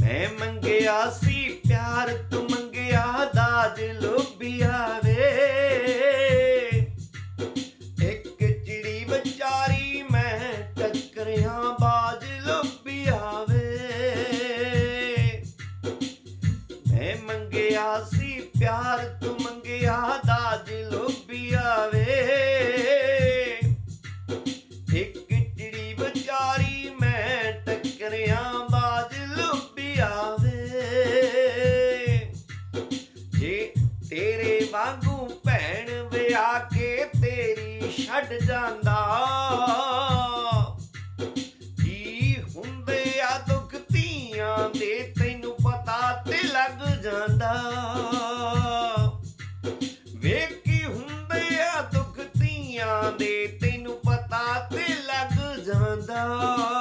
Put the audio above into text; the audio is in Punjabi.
ਮੈਂ ਮੰਗਿਆ ਸੀ ਪਿਆਰ, ਤੂੰ ਮੰਗਿਆ ਦਾਜ ਲੋਭਿਆ ਵੇ ਇੱਕ ਚਿੜੀ ਵਿਚਾਰੀ ਮੈਂ ਟੱਕਰਿਆ, ਬਾਜ ਲੋਭਿਆ ਵੇ ਮੈਂ ਮੰਗਿਆ ਸੀ ਪਿਆਰ, ਤੂੰ ਜੇ ਤੇਰੇ ਵਾਂਗੂ ਭੈਣ ਵਿਆਹ ਕੇ ਤੇਰੀ ਛੱਡ ਜਾਂਦਾ, ਕੀ ਹੁੰਦੇ ਆ ਦੁੱਖ ਧੀਆਂ ਦੇ ਤੈਨੂੰ ਪਤਾ ਤੇ ਲੱਗ ਜਾਂਦਾ। ਵੇਖ ਕੀ ਹੁੰਦੇ ਆ ਦੁੱਖ ਧੀਆਂ ਦੇ ਤੈਨੂੰ ਪਤਾ ਤੇ ਲੱਗ ਜਾਂਦਾ।